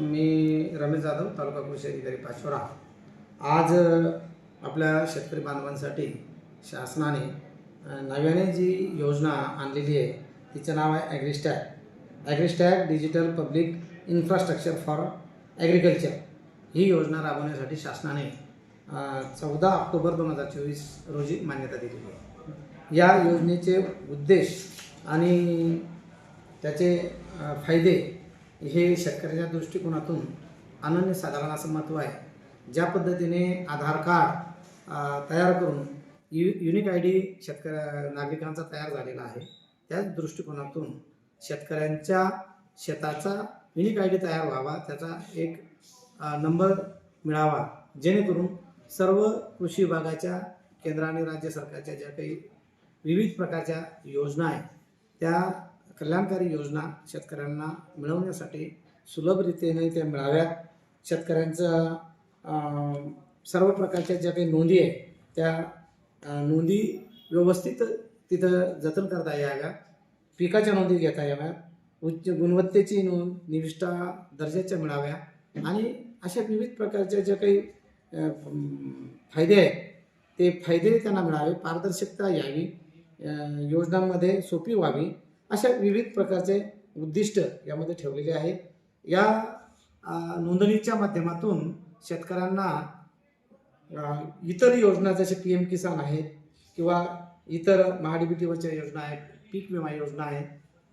मी रमेश जाधव तालुका कृषी अधिकारी पाचोरा. आज आपल्या शेतकरी बांधवांसाठी शासनाने नव्याने जी योजना आणलेली आहे तिचं नाव आहे AgriStack AgriStack digital public infrastructure for agriculture ही योजना राबवण्यासाठी शासनाने चौदा ऑक्टोबर दोन हजार चोवीस रोजी मान्यता दिलेली आहे. या योजनेचे उद्देश आणि त्याचे फायदे हे शेतकऱ्याच्या दृष्टिकोनातून अनन्यसाधारण असं महत्त्व आहे. ज्या पद्धतीने आधार कार्ड तयार करून यु युनिक आय डी शेतकऱ्या नागरिकांचा तयार झालेला आहे. त्याच दृष्टिकोनातून शेतकऱ्यांच्या शेताचा युनिक आय डी तयार व्हावा त्याचा एक नंबर मिळावा जेणेकरून सर्व कृषी विभागाच्या केंद्र आणि राज्य सरकारच्या ज्या काही विविध प्रकारच्या योजना आहेत त्या कल्याणकारी योजना शेतकऱ्यांना मिळवण्यासाठी सुलभरीतीने त्या मिळाव्यात शेतकऱ्यांचं सर्व प्रकारच्या ज्या काही नोंदी आहे त्या नोंदी व्यवस्थित तिथं जतन करता याव्या पिकाच्या नोंदी घेता याव्या उच्च गुणवत्तेची नोंद निविष्ठा दर्जाच्या मिळाव्या. आणि अशा विविध प्रकारच्या ज्या काही फायदे आहेत ते फायदे त्यांना मिळावे. पारदर्शकता यावी. योजनांमध्ये सोपी व्हावी. अशा विविध प्रकारचे उद्दिष्ट यामध्ये ठेवलेले आहे या नोंदणीच्या माध्यमातून शेतकऱ्यांना इतर योजना जसे पी एम किसान आहेत किंवा इतर महाडीबीटीवरच्या योजना आहेत पीक विमा योजना आहेत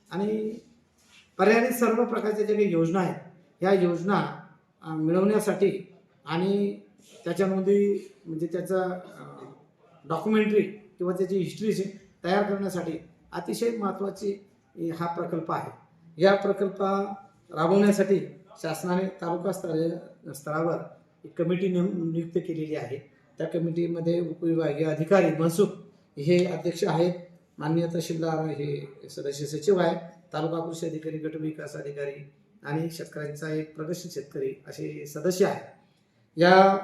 आणि पर्यायी सर्व प्रकारच्या ज्या काही योजना आहेत ह्या योजना मिळवण्यासाठी आणि त्याच्यामध्ये म्हणजे त्याचा डॉक्युमेंटरी किंवा त्याची हिस्ट्री तयार करण्यासाठी अतिशय महत्त्वाची हा प्रकल्प आहे. या प्रकल्प राबवण्यासाठी शासनाने तालुका स्तर स्तरावर एक कमिटी नेम नियुक्त केलेली आहे. त्या कमिटीमध्ये उपविभागीय अधिकारी मनसुख हे अध्यक्ष आहेत. मान्य तहसीलदार हे सदस्य सचिव आहे तालुका कृषी अधिकारी गट विकास अधिकारी आणि शेतकऱ्यांचा एक प्रगतशील शेतकरी असे सदस्य आहेत. या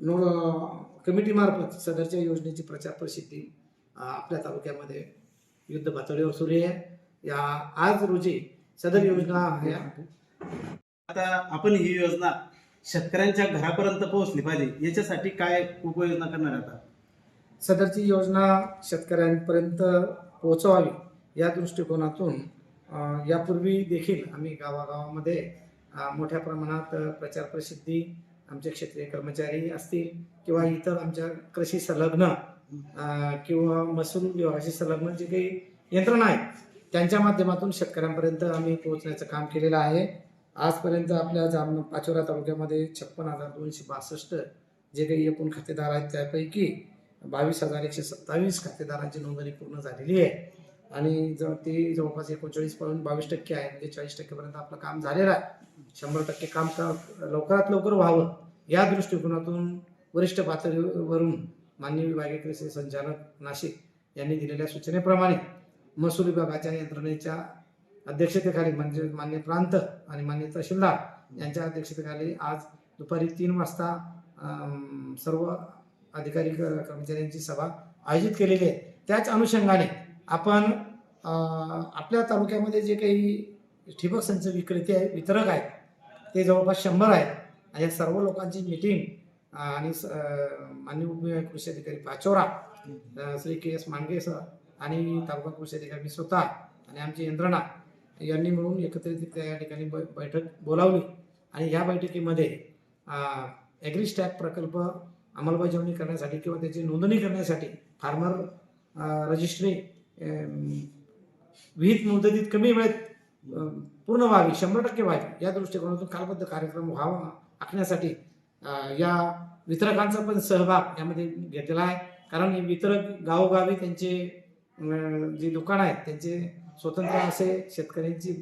नो कमिटीमार्फत सदरच्या योजनेची प्रचार प्रसिद्धी आपल्या तालुक्यामध्ये युद्ध पातळीवर सुरू आहे. या आज रोजी सदर योजना ह्या आता आपण ही योजना शेतकऱ्यांच्या घरापर्यंत पोहोचली पाहिजे. याच्यासाठी काय उपाययोजना करणार आहे आता? सदरची योजना शेतकऱ्यांपर्यंत पोहोचवावी या दृष्टिकोनातून यापूर्वी देखील आम्ही गावागावामध्ये मोठ्या प्रमाणात प्रचार प्रसिद्धी आमचे क्षेत्रीय कर्मचारी असतील किंवा इतर आमच्या कृषी संलग्न किंवा महसूल विभागाशी संलग्न जे म्हणजे काही यंत्रणा आहेत. त्यांच्या माध्यमातून शेतकऱ्यांपर्यंत आम्ही पोहोचण्याचं काम केलेलं आहे. आजपर्यंत आपल्या जाम पाचोरा तालुक्यामध्ये छप्पन हजार दोनशे बासष्ट जे काही एकूण खातेदार आहेत त्यापैकी बावीस हजार एकशे सत्तावीस खातेदारांची नोंदणी पूर्ण झालेली आहे. आणि जर ती जवळपास एकोणचाळीस पॉईंट बावीस टक्के आहे म्हणजे चाळीस टक्केपर्यंत आपलं काम झालेलं आहे. शंभर टक्के काम का लवकरात लवकर व्हावं या दृष्टिकोनातून वरिष्ठ पातळीवरून माननीय विभागीय कृषी संचालक नाशिक यांनी दिलेल्या सूचनेप्रमाणे महसूल विभागाच्या यंत्रणेच्या अध्यक्षतेखाली म्हणजे मान्य प्रांत आणि मान्य तहसीलदार यांच्या अध्यक्षतेखाली आज दुपारी तीन वाजता सर्व अधिकारी क- कर्मचाऱ्यांची सभा आयोजित केलेली आहे त्याच अनुषंगाने आपण आपल्या तालुक्यामध्ये जे काही ठिबक संच विक्रेते आहे वितरक आहेत ते जवळपास शंभर आहेत. आणि या सर्व लोकांची मिटिंग आणि स- अ, माननीय कृषी अधिकारी Pachora Shri K S Mandge sir आणि तालुका कृषी अधिकारी मी स्वतः आणि आमची यंत्रणा यांनी मिळून एकत्रित या ठिकाणी बैठक बोलावली. आणि या बैठकीमध्ये ॲग्रीस्टॅक प्रकल्प अंमलबजावणी करण्यासाठी किंवा त्याची नोंदणी करण्यासाठी फार्मर रजिस्ट्री विहित मुदतीत कमी वेळेत पूर्ण व्हावी शंभर टक्के व्हावी या दृष्टिकोनातून कालबद्ध कार्यक्रम व्हावा आखण्यासाठी या वितरकांचा पण सहभाग यामध्ये घेतलेला आहे. कारण हे वितरक गावोगावी त्यांचे जे दुकान आहेत त्यांचे स्वतंत्र असे शेतकऱ्यांची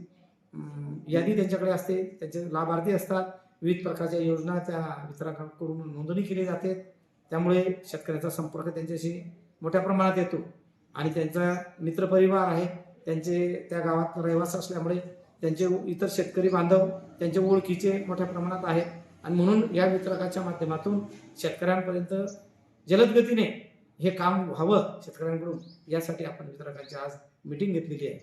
यादी त्यांच्याकडे असते. त्यांचे लाभार्थी असतात. विविध प्रकारच्या योजना त्या वितरकांकडून नोंदणी केली जाते. त्यामुळे शेतकऱ्याचा संपर्क त्यांच्याशी मोठ्या प्रमाणात येतो. आणि त्यांचा मित्रपरिवार आहे. त्यांचे त्या गावात रहिवास असल्यामुळे त्यांचे इतर शेतकरी बांधव त्यांचे ओळखीचे मोठ्या प्रमाणात आहेत. आणि म्हणून या वितरकाच्या माध्यमातून शेतकऱ्यांपर्यंत जलद गतीने हे काम व्हावं शेतकऱ्यांकडून यासाठी आपण वितरकांची आज मिटिंग घेतलेली आहे.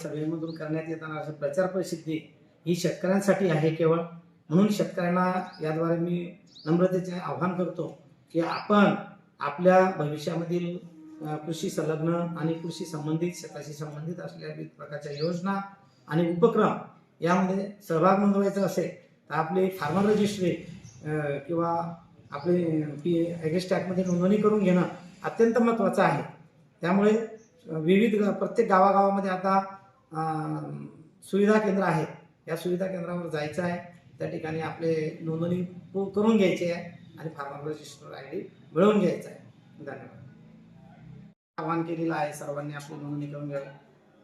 सभेमधून करण्यात येताना प्रचार प्रसिद्धी ही शेतकऱ्यांसाठी आहे केवळ. म्हणून शेतकऱ्यांना याद्वारे मी नम्रतेचे आव्हान करतो की आपण आपल्या भविष्यामधील कृषी संलग्न आणि कृषी संबंधित शेताशी संबंधित असलेल्या विविध प्रकारच्या योजना आणि उपक्रम यामध्ये सहभाग नोंदवायचा असेल तर आपली फार्मर रजिस्ट्री किंवा आपले पी ॲग्रिस्टॅकमध्ये नोंदणी करून घेणं अत्यंत महत्त्वाचं आहे. त्यामुळे विविध प्रत्येक गावागावामध्ये आता सुविधा केंद्र आहे. या सुविधा केंद्रावर जायचं आहे. त्या ठिकाणी आपले नोंदणी करून घ्यायची आहे आणि फार्मर रजिस्टर आय डी मिळवून घ्यायचा आहे. धन्यवाद. आवाहन केलेलं आहे सर्वांनी आपली नोंदणी करून घ्यावी.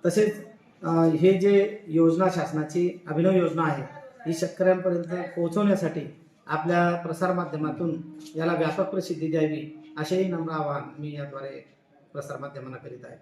तसेच हे जे योजना शासनाची अभिनव योजना आहे ही शेतकऱ्यांपर्यंत पोहोचवण्यासाठी आपल्या प्रसारमाध्यमातून याला व्यापक प्रसिद्धी द्यावी असेही नम्र आवाहन मी याद्वारे प्रसारमाध्यमांना करीत आहे.